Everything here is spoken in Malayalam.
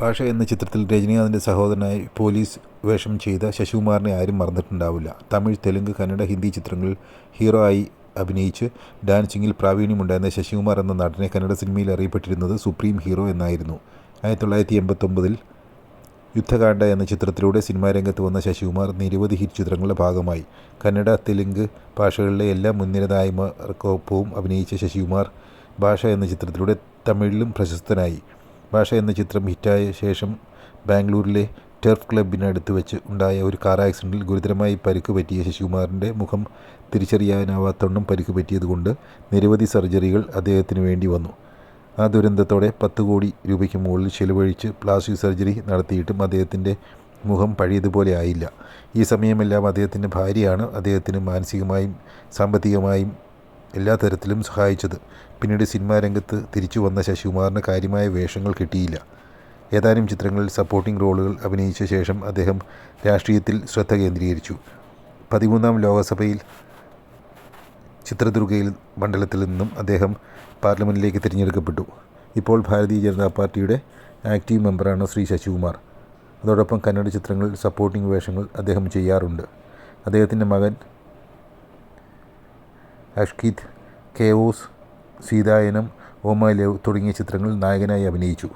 ഭാഷ എന്ന ചിത്രത്തിൽ രജനീകാന്തിന്റെ സഹോദരനായി പോലീസ് വേഷം ചെയ്ത ശശികുമാറിനെ ആരും മറന്നിട്ടുണ്ടാവില്ല. തമിഴ് തെലുങ്ക് കന്നഡ ഹിന്ദി ചിത്രങ്ങളിൽ ഹീറോ ആയി അഭിനയിച്ച് ഡാൻസിങ്ങിൽ പ്രാവീണ്യമുണ്ടായിരുന്ന ശശികുമാർ എന്ന നടനെ കന്നഡ സിനിമയിൽ അറിയപ്പെട്ടിരുന്നത് സുപ്രീം ഹീറോ എന്നായിരുന്നു. ആയിരത്തി തൊള്ളായിരത്തി എൺപത്തൊമ്പതിൽ യുദ്ധകാണ്ഡ എന്ന ചിത്രത്തിലൂടെ സിനിമാ രംഗത്ത് വന്ന ശശികുമാർ നിരവധി ഹിറ്റ് ചിത്രങ്ങളുടെ ഭാഗമായി. കന്നഡ തെലുങ്ക് ഭാഷകളിലെ എല്ലാ മുൻനിരതായ്മർക്കൊപ്പവും അഭിനയിച്ച ശശികുമാർ ഭാഷ എന്ന ചിത്രത്തിലൂടെ തമിഴിലും പ്രശസ്തനായി. ഭാഷ എന്ന ചിത്രം ഹിറ്റായ ശേഷം ബാംഗ്ലൂരിലെ ടെർഫ് ക്ലബിനടുത്ത് വെച്ച് ഉണ്ടായ ഒരു കാർ ആക്സിഡന്റിൽ ഗുരുതരമായി പരിക്ക് പറ്റിയ ശശികുമാറിന്റെ മുഖം തിരിച്ചറിയാനാവാത്തവണ്ണം പരിക്ക് പറ്റിയതുകൊണ്ട് നിരവധി സർജറികൾ അദ്ദേഹത്തിന് വേണ്ടി വന്നു. ആ ദുരന്തത്തോടെ പത്ത് കോടി രൂപയ്ക്ക് മുകളിൽ ചെലവഴിച്ച് പ്ലാസ്റ്റിക് സർജറി നടത്തിയിട്ടും അദ്ദേഹത്തിന്റെ മുഖം പഴയതുപോലെ ആയില്ല. ഈ സമയമെല്ലാം അദ്ദേഹത്തിന്റെ ഭാര്യയാണ് അദ്ദേഹത്തിന് മാനസികമായും സാമ്പത്തികമായും എല്ലാ തരത്തിലും സഹായിച്ചത്. പിന്നീട് സിനിമാ രംഗത്ത് തിരിച്ചു വന്ന ശശികുമാറിന് കാര്യമായ വേഷങ്ങൾ കിട്ടിയില്ല. ഏതാനും ചിത്രങ്ങളിൽ സപ്പോർട്ടിംഗ് റോളുകൾ അഭിനയിച്ച ശേഷം അദ്ദേഹം രാഷ്ട്രീയത്തിൽ ശ്രദ്ധ കേന്ദ്രീകരിച്ചു. പതിമൂന്നാം ലോകസഭയിൽ ചിത്രദുർഗയിൽ മണ്ഡലത്തിൽ നിന്നും അദ്ദേഹം പാർലമെന്റിലേക്ക് തിരഞ്ഞെടുക്കപ്പെട്ടു. ഇപ്പോൾ ഭാരതീയ ജനതാ പാർട്ടിയുടെ ആക്റ്റീവ് മെമ്പറാണ് ശ്രീ ശശികുമാർ അതോടൊപ്പം കന്നഡ ചിത്രങ്ങളിൽ സപ്പോർട്ടിംഗ് വേഷങ്ങൾ അദ്ദേഹം ചെയ്യാറുണ്ട്. അദ്ദേഹത്തിന്റെ മകൻ അഷ്കിത് കേവോസ് സീതായനം ഓമാലേവ് തുടങ്ങിയ ചിത്രങ്ങളിൽ നായകനായി അഭിനയിച്ചു.